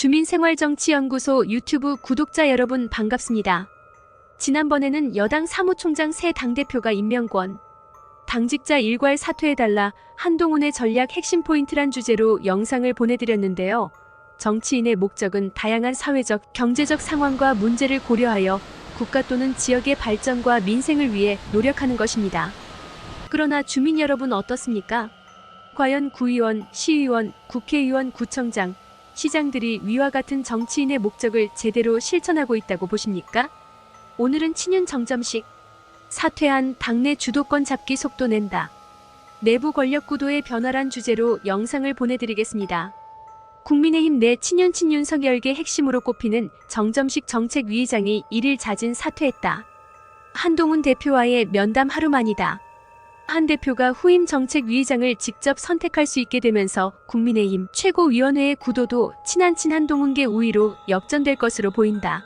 주민생활정치연구소 유튜브 구독자 여러분 반갑습니다. 지난번에는 여당 사무총장 새 당대표가 임명권, 당직자 일괄 사퇴해달라 한동훈의 전략 핵심 포인트란 주제로 영상을 보내드렸는데요. 정치인의 목적은 다양한 사회적, 경제적 상황과 문제를 고려하여 국가 또는 지역의 발전과 민생을 위해 노력하는 것입니다. 그러나 주민 여러분 어떻습니까? 과연 구의원, 시의원, 국회의원, 구청장, 시장들이 위와 같은 정치인의 목적을 제대로 실천하고 있다고 보십니까? 오늘은 친윤 정점식 사퇴한 당내 주도권 잡기 속도 낸다. 내부 권력 구도의 변화란 주제로 영상을 보내드리겠습니다. 국민의힘 내 친윤 친윤 서열계 핵심으로 꼽히는 정점식 정책위의장이 1일 자진 사퇴했다. 한동훈 대표와의 면담 하루 만이다. 한 대표가 후임 정책위의장을 직접 선택할 수 있게 되면서 국민의힘 최고위원회의 구도도 친한 친 한 동훈계 우위로 역전될 것으로 보인다.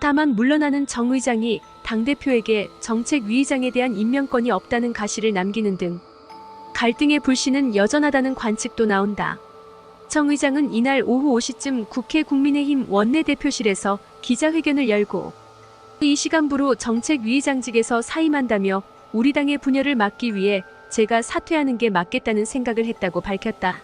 다만 물러나는 정 의장이 당대표에게 정책위의장에 대한 임명권이 없다는 가시를 남기는 등 갈등의 불씨는 여전하다는 관측도 나온다. 정 의장은 이날 오후 5시쯤 국회 국민의힘 원내대표실에서 기자회견을 열고 이 시간부로 정책위의장직에서 사임한다며 우리 당의 분열을 막기 위해 제가 사퇴하는 게 맞겠다는 생각을 했다고 밝혔다.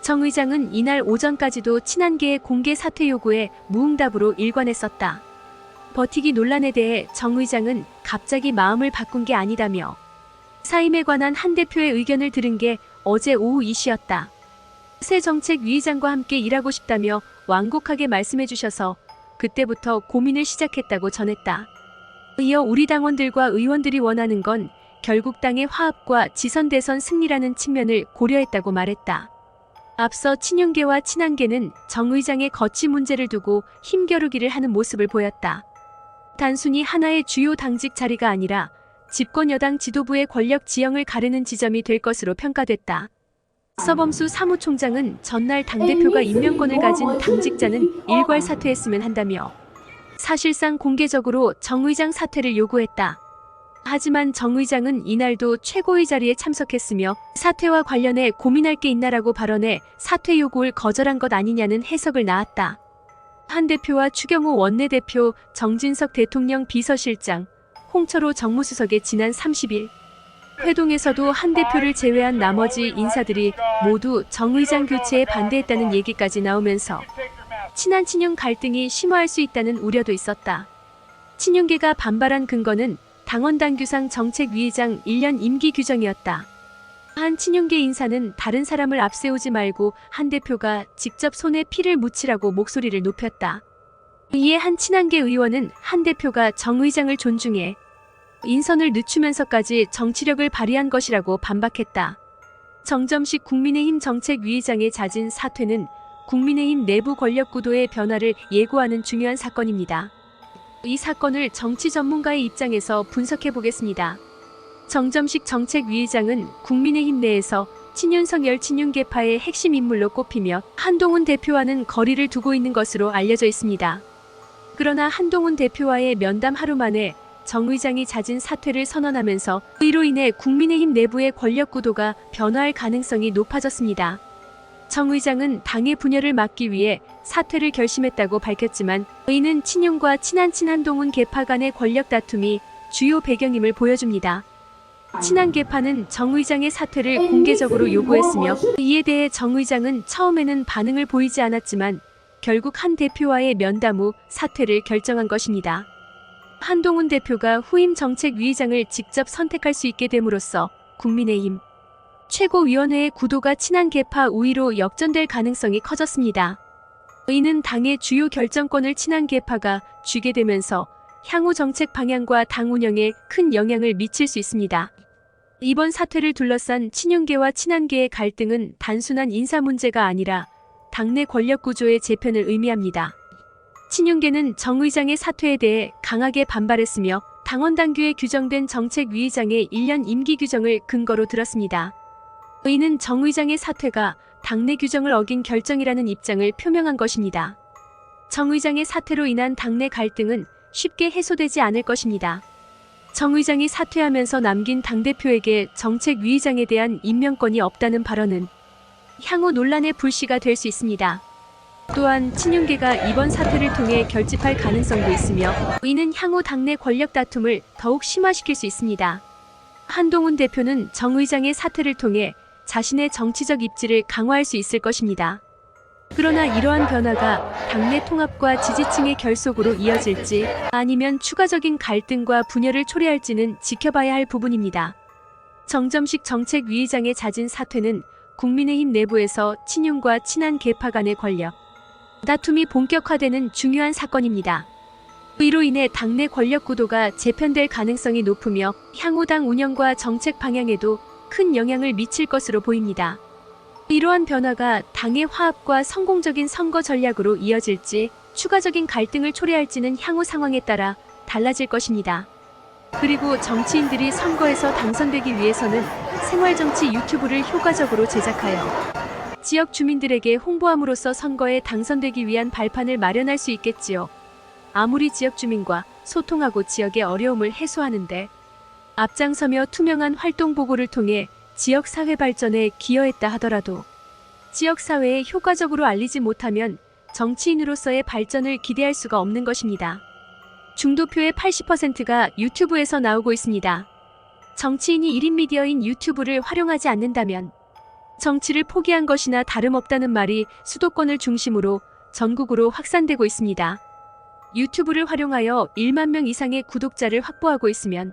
정 의장은 이날 오전까지도 친한계의 공개 사퇴 요구에 무응답으로 일관했었다. 버티기 논란에 대해 정 의장은 갑자기 마음을 바꾼 게 아니다며 사임에 관한 한 대표의 의견을 들은 게 어제 오후 이시였다. 새 정책 위의장과 함께 일하고 싶다며 완곡하게 말씀해 주셔서 그때부터 고민을 시작했다고 전했다. 이어 우리 당원들과 의원들이 원하는 건 결국 당의 화합과 지선 대선 승리라는 측면을 고려했다고 말했다. 앞서 친윤계와 친한계는 정 의장의 거치 문제를 두고 힘겨루기를 하는 모습을 보였다. 단순히 하나의 주요 당직 자리가 아니라 집권 여당 지도부의 권력 지형을 가르는 지점이 될 것으로 평가됐다. 서범수 사무총장은 전날 당대표가 임명권을 가진 당직자는 일괄 사퇴했으면 한다며 사실상 공개적으로 정 의장 사퇴를 요구했다. 하지만 정 의장은 이날도 최고의 자리에 참석했으며 사퇴와 관련해 고민할 게 있나라고 발언해 사퇴 요구를 거절한 것 아니냐는 해석을 낳았다. 한 대표와 추경호 원내대표, 정진석 대통령 비서실장, 홍철호 정무수석의 지난 30일 회동에서도 한 대표를 제외한 나머지 인사들이 모두 정 의장 교체에 반대했다는 얘기까지 나오면서 친한 친윤 갈등이 심화할 수 있다는 우려도 있었다. 친윤계가 반발한 근거는 당원당규상 정책위의장 1년 임기 규정이었다. 한 친윤계 인사는 다른 사람을 앞세우지 말고 한 대표가 직접 손에 피를 묻히라고 목소리를 높였다. 이에 한 친한계 의원은 한 대표가 정 의장을 존중해 인선을 늦추면서까지 정치력을 발휘한 것이라고 반박했다. 정점식 국민의힘 정책위의장의 잦은 사퇴는 국민의힘 내부 권력 구도의 변화를 예고하는 중요한 사건입니다. 이 사건을 정치 전문가의 입장에서 분석해 보겠습니다. 정점식 정책위의장은 국민의힘 내에서 친윤성열 친윤계파의 핵심 인물로 꼽히며 한동훈 대표와는 거리를 두고 있는 것으로 알려져 있습니다. 그러나 한동훈 대표와의 면담 하루 만에 정 의장이 잦은 사퇴를 선언하면서 이로 인해 국민의힘 내부의 권력 구도가 변화할 가능성이 높아졌습니다. 정 의장은 당의 분열을 막기 위해 사퇴를 결심했다고 밝혔지만 이는 친윤과 친한 친한동훈 계파 간의 권력 다툼이 주요 배경임을 보여줍니다. 친한 계파는 정 의장의 사퇴를 공개적으로 요구했으며 이에 대해 정 의장은 처음에는 반응을 보이지 않았지만 결국 한 대표와의 면담 후 사퇴를 결정한 것입니다. 한동훈 대표가 후임 정책위의장을 직접 선택할 수 있게 됨으로써 국민의힘 최고위원회의 구도가 친한 계파 우위로 역전될 가능성이 커졌습니다. 이는 당의 주요 결정권을 친한 계파가 쥐게 되면서 향후 정책 방향과 당 운영에 큰 영향을 미칠 수 있습니다. 이번 사퇴를 둘러싼 친윤계와 친한계의 갈등은 단순한 인사 문제가 아니라 당내 권력 구조의 재편을 의미합니다. 친윤계는 정 의장의 사퇴에 대해 강하게 반발했으며 당원 당규에 규정된 정책 위의장의 1년 임기 규정을 근거로 들었습니다. 의는 정 의장의 사퇴가 당내 규정을 어긴 결정이라는 입장을 표명한 것입니다. 정 의장의 사퇴로 인한 당내 갈등은 쉽게 해소되지 않을 것입니다. 정 의장이 사퇴하면서 남긴 당대표에게 정책 위의장에 대한 임명권이 없다는 발언은 향후 논란의 불씨가 될 수 있습니다. 또한 친윤계가 이번 사태를 통해 결집할 가능성도 있으며 이는 향후 당내 권력 다툼을 더욱 심화시킬 수 있습니다. 한동훈 대표는 정 의장의 사퇴를 통해 자신의 정치적 입지를 강화할 수 있을 것입니다. 그러나 이러한 변화가 당내 통합과 지지층의 결속으로 이어질지 아니면 추가적인 갈등과 분열을 초래할지는 지켜봐야 할 부분입니다. 정점식 정책 위의장의 잦은 사퇴는 국민의힘 내부에서 친윤과 친한 계파 간의 권력 다툼이 본격화되는 중요한 사건입니다. 이로 인해 당내 권력 구도가 재편될 가능성이 높으며 향후 당 운영과 정책 방향에도 큰 영향을 미칠 것으로 보입니다. 이러한 변화가 당의 화합과 성공적인 선거 전략으로 이어질지 추가적인 갈등을 초래할지는 향후 상황에 따라 달라질 것입니다. 그리고 정치인들이 선거에서 당선되기 위해서는 생활정치 유튜브를 효과적으로 제작하여 지역 주민들에게 홍보함으로써 선거에 당선되기 위한 발판을 마련할 수 있겠지요. 아무리 지역 주민과 소통하고 지역의 어려움을 해소하는데 앞장서며 투명한 활동 보고를 통해 지역 사회 발전에 기여했다 하더라도 지역 사회에 효과적으로 알리지 못하면 정치인으로서의 발전을 기대할 수가 없는 것입니다. 중도표의 80%가 유튜브에서 나오고 있습니다. 정치인이 1인 미디어인 유튜브를 활용하지 않는다면 정치를 포기한 것이나 다름없다는 말이 수도권을 중심으로 전국으로 확산되고 있습니다. 유튜브를 활용하여 1만 명 이상의 구독자를 확보하고 있으면